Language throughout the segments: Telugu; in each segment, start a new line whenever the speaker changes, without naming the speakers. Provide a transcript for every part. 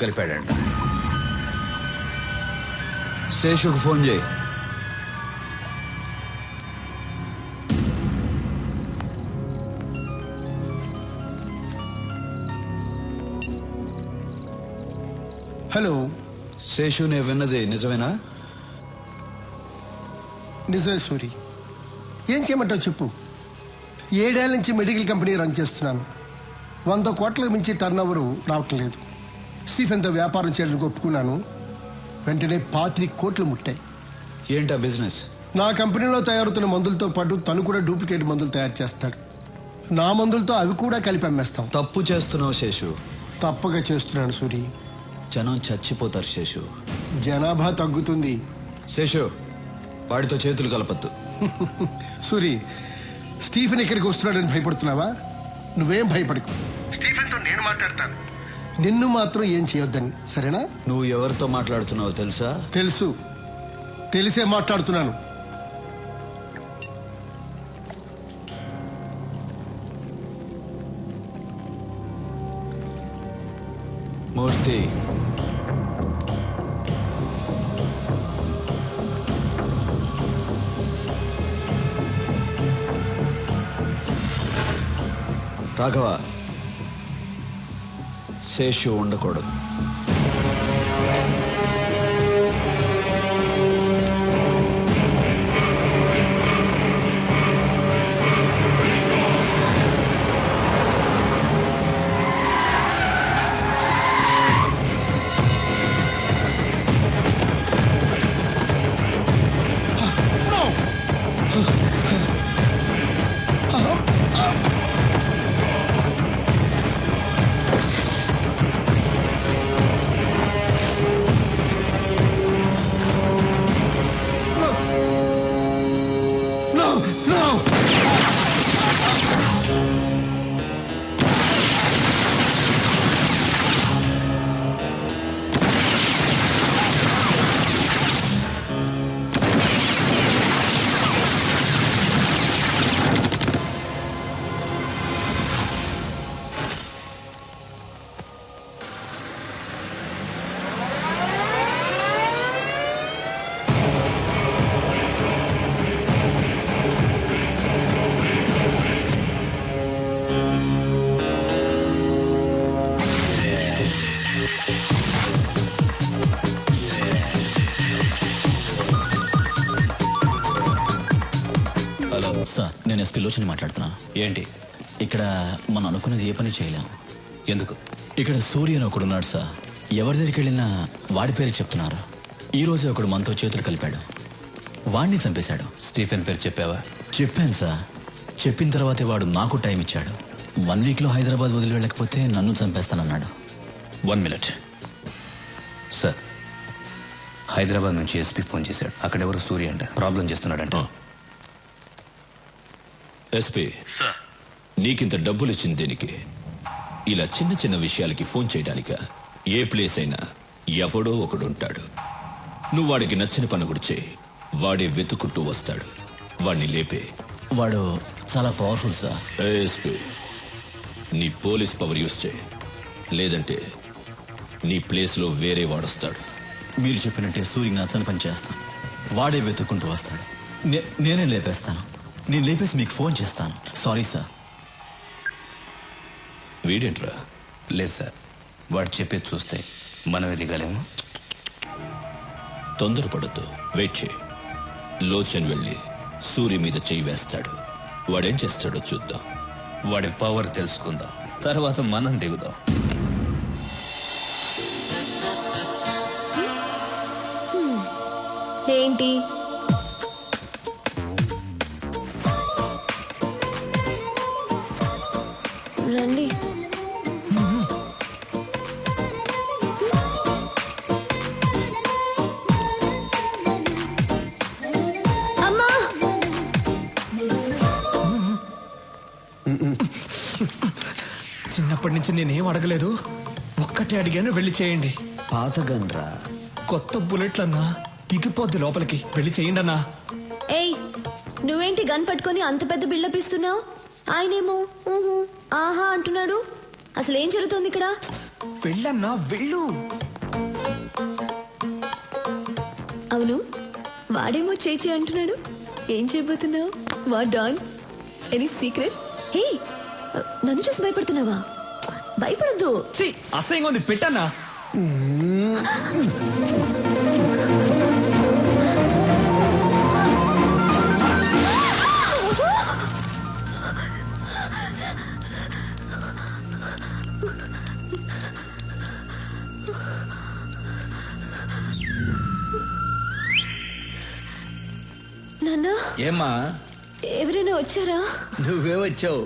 కలిపాడంట. శేషుకు ఫోన్ చేయి.
హలో
శేషు నేను విన్నది నిజమేనా?
నిజమే సూరి. ఏం చేయమంటావు చెప్పు. ఏడేళ్ళ నుంచి మెడికల్ కంపెనీ రన్ చేస్తున్నాను. వంద కోట్లకు మించి టర్న్ ఓవర్ రావట్లేదు స్టీఫెన్తో వ్యాపారం చేయడానికి ఒప్పుకున్నాను. వెంటనే పాతి కోట్లు ముట్టాయి.
ఏంటా బిజినెస్?
నా కంపెనీలో తయారవుతున్న మందులతో పాటు తను కూడా డూప్లికేట్ మందులు తయారు చేస్తాడు. నా మందులతో అవి కూడా కలిపి అమ్మేస్తాం.
తప్పు చేస్తున్నావు శేషు.
తప్పగా చేస్తున్నాను సూరి.
జనం చచ్చిపోతారు శేషు.
జనాభా తగ్గుతుంది.
శేషు వాడితో చేతులు కలపద్దు.
సూరి స్టీఫెన్ ఇక్కడికి వస్తున్నాడని భయపడుతున్నావా? నువ్వేం భయపడకు. స్టీఫెన్తో నేను మాట్లాడతాను. నిన్ను మాత్రం ఏం చేయొద్దని సరేనా?
నువ్వు ఎవరితో మాట్లాడుతున్నావో తెలుసా?
తెలుసు. తెలిసే మాట్లాడుతున్నాను.
మూర్తి. రాఘవ శేషు ఉండకూడదు
No!
సార్ నేను ఎస్పీ లోచని మాట్లాడుతున్నాను
ఏంటి?
ఇక్కడ మనం అనుకున్నది ఏ పని చేయలేం.
ఎందుకు?
ఇక్కడ సూర్య అని ఒకడు ఉన్నాడు సార్. ఎవరి దగ్గరికి వెళ్ళినా వాడి పేరు చెప్తున్నారు. ఈ రోజే ఒకడు మనతో చేతులు కలిపాడు. వాడిని చంపేశాడు.
స్టీఫెన్ పేరు చెప్పావా?
చెప్పాను సార్. చెప్పిన తర్వాతే వాడు నాకు టైం ఇచ్చాడు. వన్ వీక్లో హైదరాబాద్ వదిలి వెళ్ళకపోతే నన్ను చంపేస్తానన్నాడు.
One minute. సార్ హైదరాబాద్ నుంచి ఎస్పీ ఫోన్ చేశాడు. అక్కడెవరు సూర్య అంట. ప్రాబ్లం చేస్తున్నాడంట.
ఎస్పీ. నీకింత డబ్బులు ఇచ్చింది దేనికి? ఇలా చిన్న చిన్న విషయాలకి ఫోన్ చేయడానిక ఏ ప్లేస్ అయినా ఎవడో ఒకడు ఉంటాడు నువ్వు వాడికి నచ్చిన పని కూడా చేయి. వాడే వెతుకుంటూ వస్తాడు. వాడిని లేపే.
వాడు చాలా పవర్ఫుల్ సార్.
ఎస్పీ నీ పోలీస్ పవర్ యూస్ చేయి. లేదంటే నీ ప్లేస్లో వేరే వాడొస్తాడు.
మీరు చెప్పినట్టే సూర్యకి నచ్చని పని చేస్తాను. వాడే వెతుక్కుంటూ వస్తాడు. నే- నేనే లేపేస్తాను. నేను లేపేసి మీకు ఫోన్ చేస్తాను. సారీ సార్
వీడేంట్రా?
లేదు సార్ వాడు చెప్పేది చూస్తే మనమే దిగలేము.
తొందరపడద్దు. వెయిట్ చేయి. లోచన్ వెళ్ళి సూర్య మీద చేయి వేస్తాడు. వాడేం చేస్తాడో చూద్దాం.
వాడి పవర్ తెలుసుకుందాం. తర్వాత మనం దిగుదాం.
ఏంటి?
చిన్నప్పటి నుంచి నేనేం అడగలేదు? ఒక్కటే అడిగాను వెళ్ళి చేయండి.
పాత గన్రా
కొత్త బుల్లెట్లన్నా దిగిపోద్ది లోపలికి. వెళ్ళి చేయండి అన్నా.
ఏయ్ నువ్వేంటి గన్ పట్టుకొని అంత పెద్ద బిల్డప్ ఇస్తున్నావు? ఆయనేమో ఊహు ఆహా అంటున్నాడు. అసలు ఏం జరుగుతోంది ఇక్కడ?
వెళ్ళన్నా వెళ్ళు.
అవును? వాడేమో చేచి అంటున్నాడు. ఏం చేయబోతున్నావు? వా డాన్? Any secret? హే నన్ను చూసి భయపడుతున్నావా? భయపడద్దు.
ఛీ, అసహ్యంగా ఉంది. పెట్టన్నా.
నాన్న
ఏమ్మా?
ఎవరైనా వచ్చారా?
నువ్వే వచ్చావు.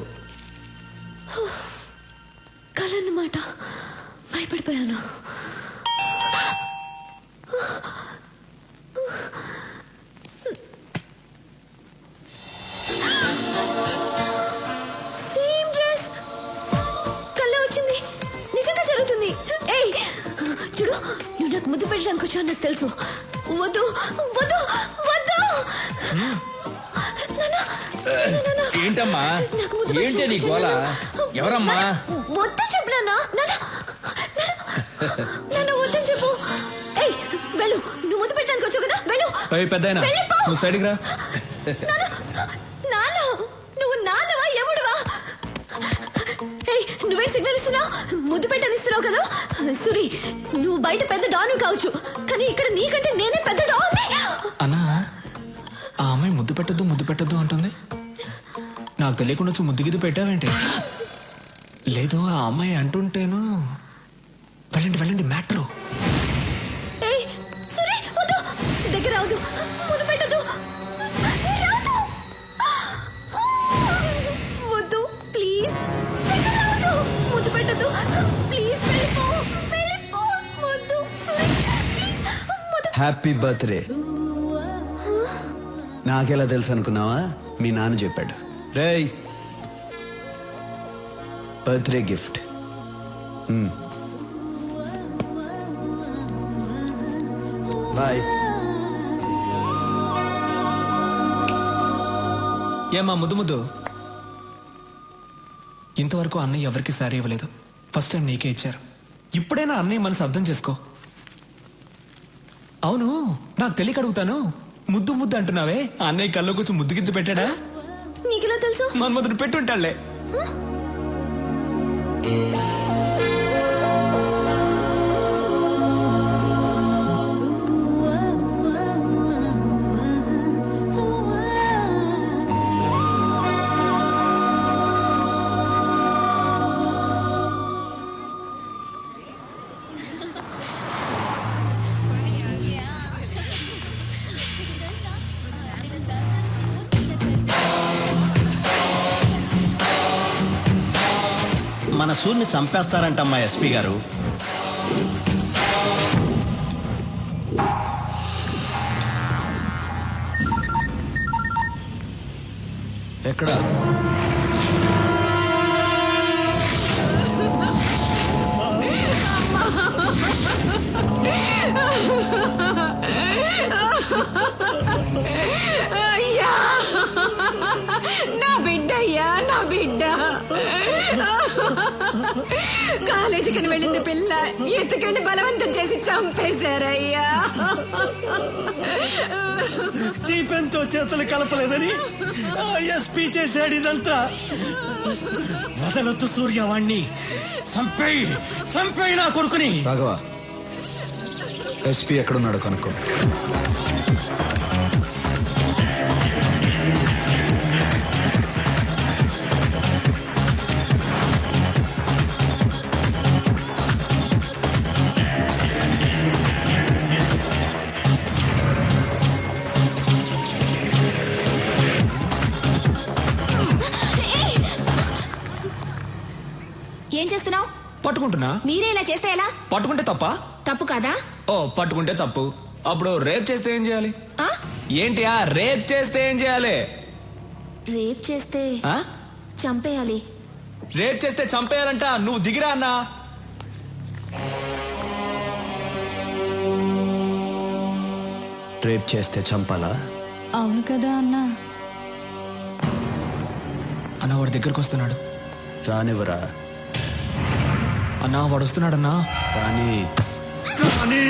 కలన్నమాట భయపడిపోయాను. Same dress. వచ్చింది. నిజంగా జరుగుతుంది. ఏయ్! చూడు నువ్వు నాకు ముద్దు పెట్టడానికి వచ్చావు నాకు తెలుసు. వద్దు వద్దు వద్దు!
ఏంటమ్మా? ఏంటి నీ
వచ్చాను.
ఎవరమ్మా
వద్దని చెప్పు నాన్న నాన్న నాన్న వద్దని చెప్పు. ఏయ్ వెళ్ళు. నువ్వు ముద్దు పెట్టడానికి వచ్చావు కదా? వెళ్ళు.
ఏయ్ పెద్దాయనా.
వెళ్ళిపో.
నువ్వు సైడ్కి రా.
నాన్న నువ్వు నాన్నవా? ఎముడువా ఏయ్ నువ్వే సిగ్నల్ ఇస్తున్నావు? ముద్దు పెట్టని ఇస్తున్నావు కదా? సురి నువ్వు బయట పెద్ద డాను కావచ్చు. కానీ ఇక్కడ నీకంటే నేనే పెద్ద డాన్
అన్నా ఆ అమ్మాయి ముద్దు పెట్టద్దు ముద్దు పెట్టద్దు అంటుంది. నాకు తెలియకుండా వచ్చి ముద్దు గిద్దు పెట్టావేంటి? లేదు ఆ అమ్మాయి అంటుంటేను వెళ్ళండి వెళ్ళండి మ్యాట్రు.
ఏయ్ సురి వద్దు. దగ్గర వద్దు ప్లీజ్. ప్లీజ్ వెళ్ళిపో వెళ్ళిపో. వద్దు సురి ప్లీజ్. ముద్దు
హ్యాపీ బర్త్డే నాకెలా తెలుసు అనుకున్నావా? మీ నాన్న చెప్పాడు. రేయ్. బర్త్డే గిఫ్ట్ బాయ్
ఏమా ముద్దు ముద్దు. ఇంతవరకు అన్నయ్య ఎవరికి సారీ ఇవ్వలేదు. ఫస్ట్ టైం నీకే ఇచ్చారు. ఇప్పుడైనా అన్నయ్య మనసు అర్థం చేసుకో. అవును నాకు తెలియక అడుగుతాను. ముద్దు ముద్దు అంటున్నావే? అన్నయ్య కల్లో కొంచెం ముద్దు గిద్దు పెట్టాడా?
నీకెలా తెలుసు?
మన ముద్దును పెట్టుంటాడులే
మన సూర్ని చంపేస్తారంటమ్మా ఎస్పీ గారు.
ఎక్కడ?
అయ్యా! నా బిడ్డ అయ్యా నా బిడ్డ. కాలేజీకి వెళ్ళింది పిల్ల. ఎత్తుకండి బలవంతం చేసి చంపేశారయ్యా.
స్టీఫెన్తో చేతులు కలపలేదని ఎస్పీ చేశాడు ఇదంతా. వదలొద్దు సూర్యవాణ్ణి చంపేయి చంపేయి నా కొడుకుని.
రాఘవ ఎస్పీ ఎక్కడున్నాడో కనుక్కో.
పట్టుకుంటున్నా?
మీరే ఇలా చేస్తే ఎలా?
పట్టుకుంటే తప్ప?
తప్పు కాదా?
ఓ పట్టుకుంటే తప్పు. అప్పుడు రేప్ చేస్తే ఏం చేయాలి?
ఆ?
ఏంటి ఆ రేప్ చేస్తే ఏం చేయాలి?
రేప్ చేస్తే
ఆ?
చంపేయాలి.
రేప్ చేస్తే చంపేయాలంట. నువ్వు దిగిరా అన్నా.
రేప్ చేస్తే చంపాలా?
అవును కదా అన్నా.
అన్న వాడి దగ్గరకు వస్తున్నాడు.
రానివ్వరా?
అన్నా వాడు వస్తున్నాడన్నా.
కానీ
కానీ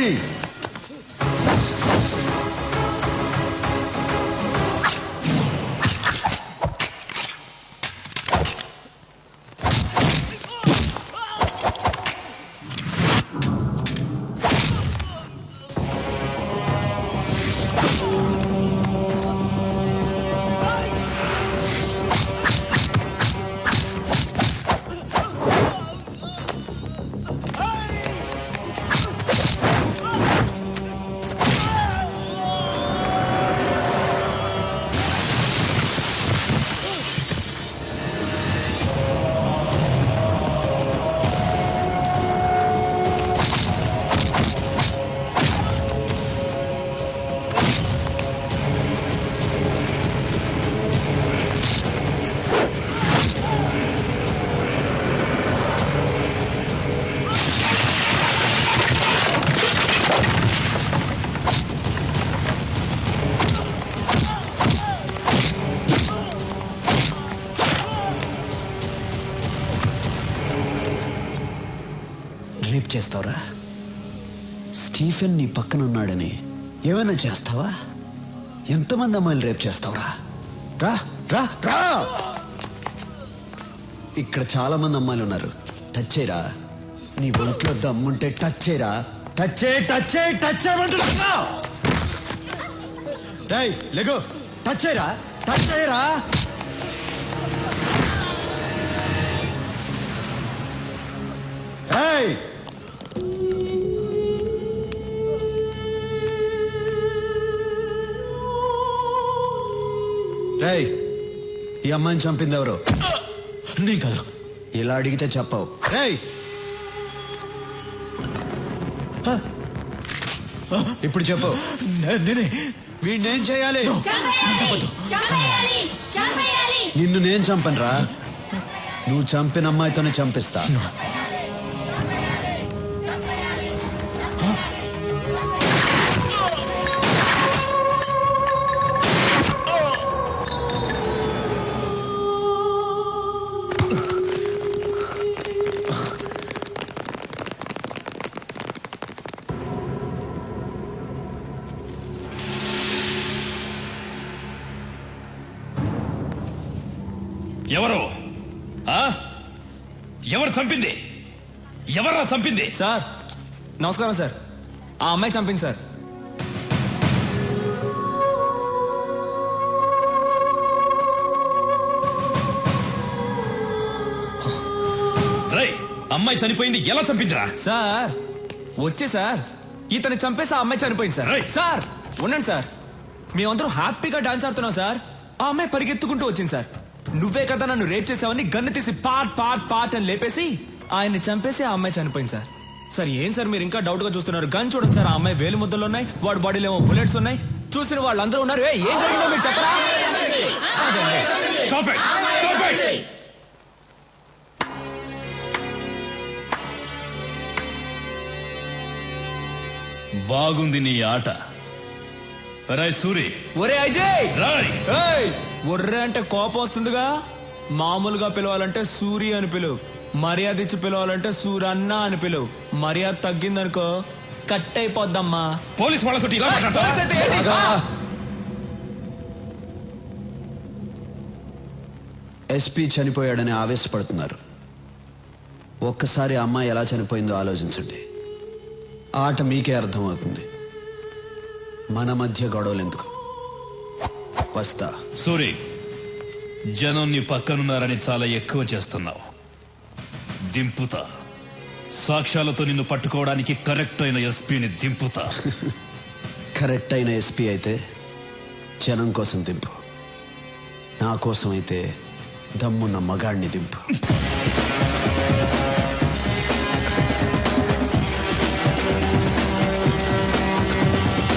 స్టీఫెన్ నీ పక్కన ఉన్నాడని ఏమైనా చేస్తావా? ఎంతమంది అమ్మాయిలు రేపు చేస్తావురా? రా రా రా! ఇక్కడ చాలా మంది అమ్మాయిలు ఉన్నారు. టచ్ చేయరా? నీ ఒంట్లో దమ్ముంటే టచ్ చేయరా? టచ్ చేయి టచ్ చేయి టచ్ చేయమంటున్నా రేయ్ లెగో. టచ్ చేయరా? టచ్ చేయరా? Hey! రేయ్ ఈ అమ్మాయిని చంపింది ఎవరు
నేను కాదు.
ఇలా అడిగితే చెప్పవు. రేయ్! హ? ఇప్పుడు చెప్పు.
నే- నేనే.
వీడినేం చేయాలి? నిన్ను నేను చంపనురా. నువ్వు చంపిన అమ్మాయితోనే చంపిస్తా.
చంపింది? ఎవరా చంపింది?
సార్ నమస్కారం సార్. ఆ అమ్మాయి చంపింది సార్.
రై అమ్మాయి చనిపోయింది ఎలా చంపిందిరా?
సార్ వచ్చే సార్. ఇతన్ని చంపేసి ఆ అమ్మాయి చనిపోయింది సార్.
రేయ్.
సార్ ఉండండి సార్. మేమందరం హ్యాపీగా డాన్స్ ఆడుతున్నాం సార్. ఆ అమ్మాయి పరిగెత్తుకుంటూ వచ్చింది సార్. నువ్వే కదా నన్ను రేప్ చేసావని గన్ను తీసి పాట్ పాట్ పాట్ అని లేపేసి ఆయన్ని చంపేసి ఆ అమ్మాయి చనిపోయింది సార్. సార్ ఏం సార్ మీరు ఇంకా డౌట్గా చూస్తున్నారు? గన్ చూడండి సార్ ఆ అమ్మాయి వేలు ముద్దలు ఉన్నాయి వాడి బాడీలో ఏమో బుల్లెట్స్ ఉన్నాయి. చూసిన వాళ్ళందరూ ఉన్నారు. "ఏయ్, ఏం జరిగిందో మీరు చెప్పరా!
బాగుంది నీ ఆట. రాయ్ సూరి.
ఒరే అజయ్!
రాయ్!
ఏయ్! ఒర్రె అంటే కోపం వస్తుందిగా? మామూలుగా పిలవాలంటే సూరి అని పిలువు. మర్యాద ఇచ్చి పిలవాలంటే సూరన్న అని పిలువు. మర్యాద తగ్గిందనుకో కట్ అయిపోద్దమ్మా.
పోలీస్ వాళ్ళతో ఇలా మాట్లాడతావా?
ఎస్పీ చనిపోయాడని ఆవేశపడుతున్నారు. ఒక్కసారి ఆ అమ్మాయి ఎలా చనిపోయిందో ఆలోచించండి. ఆట మీకే అర్థమవుతుంది. మన మధ్య గొడవలు ఎందుకు వస్తా.
సూరి జనం నీ పక్కనున్నారని చాలా ఎక్కువ చేస్తున్నావు. దింపుతా. సాక్ష్యాలతో నిన్ను పట్టుకోవడానికి కరెక్ట్ అయిన ఎస్పీని దింపుతా.
కరెక్ట్ అయిన ఎస్పీ అయితే జనం కోసం దింపు. నా కోసం అయితే దమ్మున్న మగాడిని దింపు.